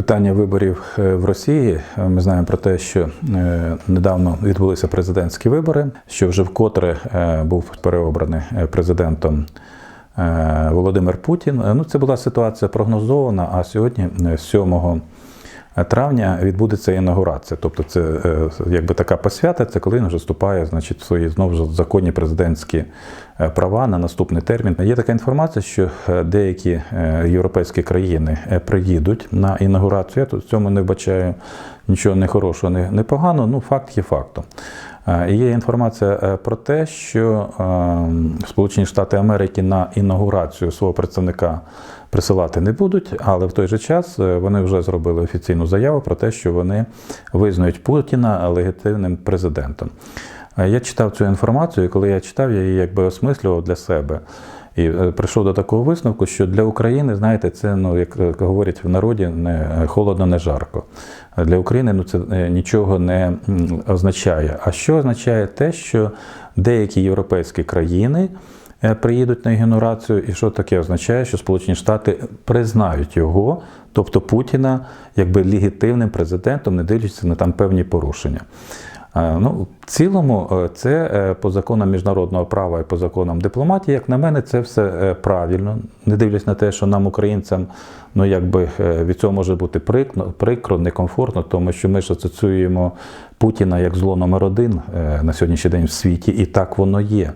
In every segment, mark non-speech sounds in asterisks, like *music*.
Питання виборів е, в Росії. Е, Ми знаємо про те, що е, недавно відбулися президентські вибори, що вже вкотре був переобраний президентом Володимир Путін. Ну, це була ситуація прогнозована. А сьогодні, е, 7 травня, відбудеться інаугурація. Тобто, це е, якби така посвята, це коли він вже вступає, значить, свої знову ж законні президентські е, права на наступний термін. Є така інформація, що е, деякі європейські країни приїдуть на інаугурацію. Я тут в цьому не вбачаю нічого не хорошого, не, не поганого. Ну, факт є фактом. Е, І є інформація е, про те, що е, Сполучені Штати Америки на інаугурацію свого представника присилати не будуть, але в той же час вони вже зробили офіційну заяву про те, що вони визнають Путіна легітимним президентом. Я читав цю інформацію, і коли я читав, я її якби осмислював для себе. І е, прийшов до такого висновку, що для України, знаєте, це, ну, як е, говорять в народі, не холодно, не жарко. Для України ну, це е, нічого не означає. А що означає те, що деякі європейські країни е, приїдуть на інаугурацію, і що таке означає, що Сполучені Штати признають його, тобто Путіна, якби легітимним президентом, не дивлячись на там певні порушення. Е, Ну, в цілому, е, це е, по законам міжнародного права і по законам дипломатії, як на мене, це все правильно. Не дивлячись на те, що нам, українцям, ну якби від цього може бути прикро, некомфортно, тому що ми ж асоціюємо Путіна як зло номер один на сьогоднішній день в світі, і так воно є.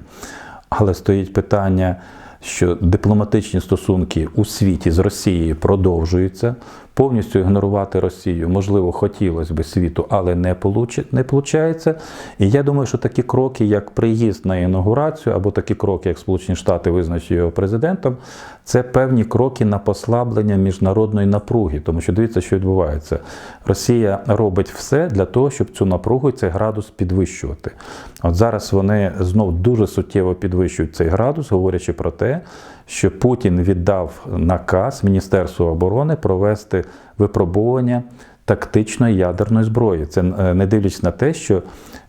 Але стоїть питання, що дипломатичні стосунки у світі з Росією продовжуються. Повністю ігнорувати Росію, можливо, хотілося б світу, але не получи- не. І я думаю, що такі кроки, як приїзд на інаугурацію, або такі кроки, як Сполучені Штати визначить його президентом, це певні кроки на послаблення міжнародної напруги. Тому що дивіться, що відбувається. Росія робить все для того, щоб цю напругу цей градус підвищувати. От зараз вони знов дуже суттєво підвищують цей градус, говорячи про те, що Путін віддав наказ Міністерству оборони провести випробування тактичної ядерної зброї. Це е, не дивлячись на те, що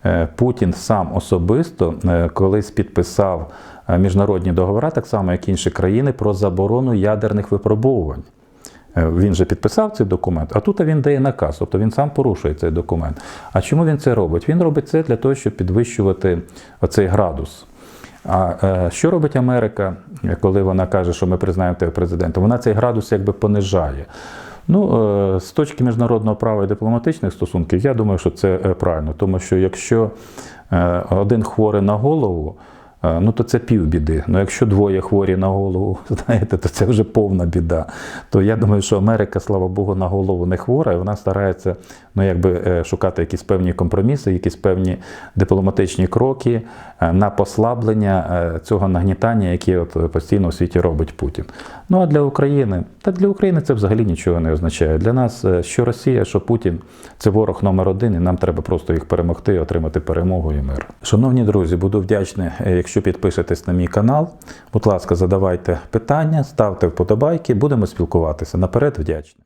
е, Путін сам особисто е, колись підписав міжнародні договори, так само як інші країни, про заборону ядерних випробовувань. Він же підписав цей документ, а тут він дає наказ, тобто він сам порушує цей документ. А чому він це робить? Він робить це для того, щоб підвищувати оцей градус. А е, що робить Америка, коли вона каже, що ми признаємо тебе президентом? Вона цей градус якби понижає. Ну, е, з точки міжнародного права і дипломатичних стосунків, я думаю, що це е, правильно, тому що якщо один хворий на голову, ну то це півбіди. Ну якщо двоє хворі на голову, *laughs* знаєте, то це вже повна біда. То я думаю, що Америка, слава Богу, на голову не хвора, і вона старається ну, якби, е, шукати якісь певні компроміси, якісь певні дипломатичні кроки е, на послаблення е, цього нагнітання, яке от постійно у світі робить Путін. Ну а для України, та для України це взагалі нічого не означає. Для нас е, що Росія, що Путін це ворог номер один, і нам треба просто їх перемогти, отримати перемогу і мир. Шановні друзі, буду вдячний, е, якщо підпишетесь на мій канал. Будь ласка, задавайте питання, ставте вподобайки, будемо спілкуватися. Наперед вдячний.